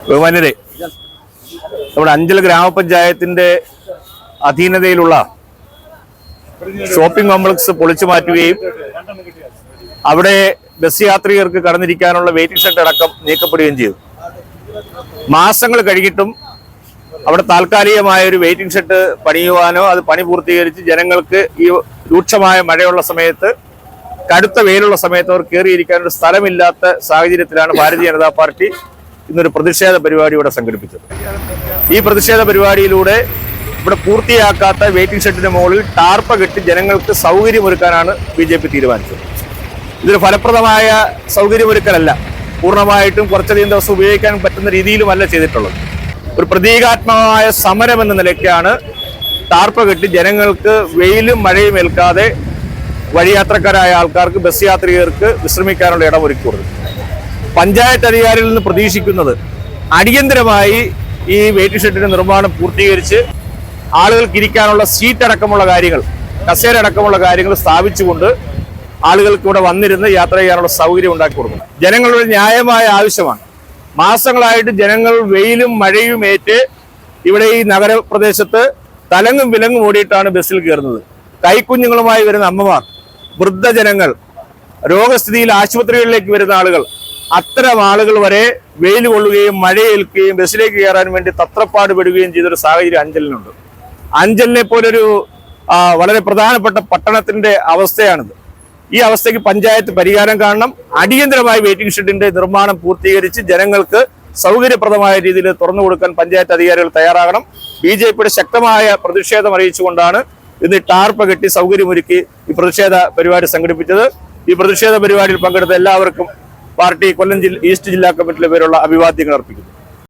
ബഹുമാന്യരെ നമ്മുടെ അഞ്ചൽ ഗ്രാമപഞ്ചായത്തിന്റെ അധീനതയിലുള്ള shopping complex പൊളിച്ചു മാറ്റുകയും അവിടെ ബസ് യാത്രികർക്ക് കടന്നിരിക്കാനുള്ള വെയിറ്റിംഗ് ഷെഡ് അടക്കം നീക്കപ്പെടുകയും ചെയ്തു. മാസങ്ങൾ കഴിഞ്ഞിട്ടും അവിടെ താൽക്കാലികമായ ഒരു വെയിറ്റിംഗ് ഷെഡ് പണിയുവാനോ അത് പണി പൂർത്തീകരിച്ച് ജനങ്ങൾക്ക് ഈ രൂക്ഷമായ മഴയുള്ള സമയത്ത് കടുത്ത വെയിലുള്ള സമയത്ത് അവർ കയറിയിരിക്കാൻ ഒരു സ്ഥലമില്ലാത്ത സാഹചര്യത്തിലാണ് ഭാരതീയ ജനതാ പാർട്ടി ഇന്നൊരു പ്രതിഷേധ പരിപാടി ഇവിടെ സംഘടിപ്പിച്ചത്. ഈ പ്രതിഷേധ പരിപാടിയിലൂടെ ഇവിടെ പൂർത്തിയാക്കാത്ത വെയിറ്റിംഗ് ഷെഡിന്റെ മുകളിൽ ടാർപ്പ കെട്ടി ജനങ്ങൾക്ക് സൗകര്യമൊരുക്കാനാണ് ബി ജെ പി തീരുമാനിച്ചത്. ഇതൊരു ഫലപ്രദമായ സൗകര്യമൊരുക്കലല്ല. പൂർണമായിട്ടും കുറച്ചധികം ദിവസം ഉപയോഗിക്കാൻ പറ്റുന്ന രീതിയിലുമല്ല ചെയ്തിട്ടുള്ളത്. ഒരു പ്രതീകാത്മകമായ സമരം എന്ന നിലയ്ക്കാണ് ടാർപ്പ കെട്ടി ജനങ്ങൾക്ക് വെയിലും മഴയും ഏൽക്കാതെ വഴിയാത്രക്കാരായ ആൾക്കാർക്ക് ബസ് യാത്രികർക്ക് വിശ്രമിക്കാനുള്ള ഇടം ഒരുക്കി കൊടുത്തു പഞ്ചായത്ത് അധികാരികളിൽ നിന്ന് പ്രതീക്ഷിക്കുന്നത് അടിയന്തരമായി ഈ വെയിറ്റിംഗ് ഷെഡിന്റെ നിർമ്മാണം പൂർത്തീകരിച്ച് ആളുകൾക്ക് ഇരിക്കാനുള്ള സീറ്റ് അടക്കമുള്ള കാര്യങ്ങൾ കസേര അടക്കമുള്ള കാര്യങ്ങൾ സ്ഥാപിച്ചുകൊണ്ട് ആളുകൾക്ക് ഇവിടെ വന്നിരുന്ന് യാത്ര ചെയ്യാനുള്ള സൗകര്യം ഉണ്ടാക്കി കൊടുക്കണം. ജനങ്ങളുടെ ന്യായമായ ആവശ്യമാണ്. മാസങ്ങളായിട്ട് ജനങ്ങൾ വെയിലും മഴയും ഏറ്റ് ഇവിടെ ഈ നഗരപ്രദേശത്ത് തലങ്ങും വിലങ്ങും ഓടിയിട്ടാണ് ബസ്സിൽ കയറുന്നത്. കൈക്കുഞ്ഞുങ്ങളുമായി വരുന്ന അമ്മമാർ വൃദ്ധജനങ്ങൾ രോഗസ്ഥിതിയിൽ ആശുപത്രികളിലേക്ക് വരുന്ന ആളുകൾ അത്തരം ആളുകൾ വരെ വെയിൽ കൊള്ളുകയും മഴയേൽക്കുകയും ബസ്സിലേക്ക് കയറാൻ വേണ്ടി തത്രപ്പാട് പെടുകയും ചെയ്തൊരു സാഹചര്യം അഞ്ചലിനുണ്ട്. അഞ്ചലിനെ പോലൊരു വളരെ പ്രധാനപ്പെട്ട പട്ടണത്തിന്റെ അവസ്ഥയാണിത്. ഈ അവസ്ഥയ്ക്ക് പഞ്ചായത്ത് പരിഹാരം കാണണം. അടിയന്തരമായി വെയിറ്റിംഗ് ഷെഡിന്റെ നിർമ്മാണം പൂർത്തീകരിച്ച് ജനങ്ങൾക്ക് സൗകര്യപ്രദമായ രീതിയിൽ തുറന്നു കൊടുക്കാൻ പഞ്ചായത്ത് അധികാരികൾ തയ്യാറാകണം. ബി ജെ പിയുടെ ശക്തമായ പ്രതിഷേധം അറിയിച്ചുകൊണ്ടാണ് ഇന്ന് ടാർപ്പ് കെട്ടി സൗകര്യമൊരുക്കി ഈ പ്രതിഷേധ പരിപാടി സംഘടിപ്പിച്ചത്. ഈ പ്രതിഷേധ പരിപാടിയിൽ പങ്കെടുത്ത എല്ലാവർക്കും പാർട്ടി കൊല്ലം ഈസ്റ്റ് ജില്ലാ കമ്മിറ്റിയിലെ പേരുള്ള അഭിവാദ്യങ്ങൾ അർപ്പിക്കുന്നു.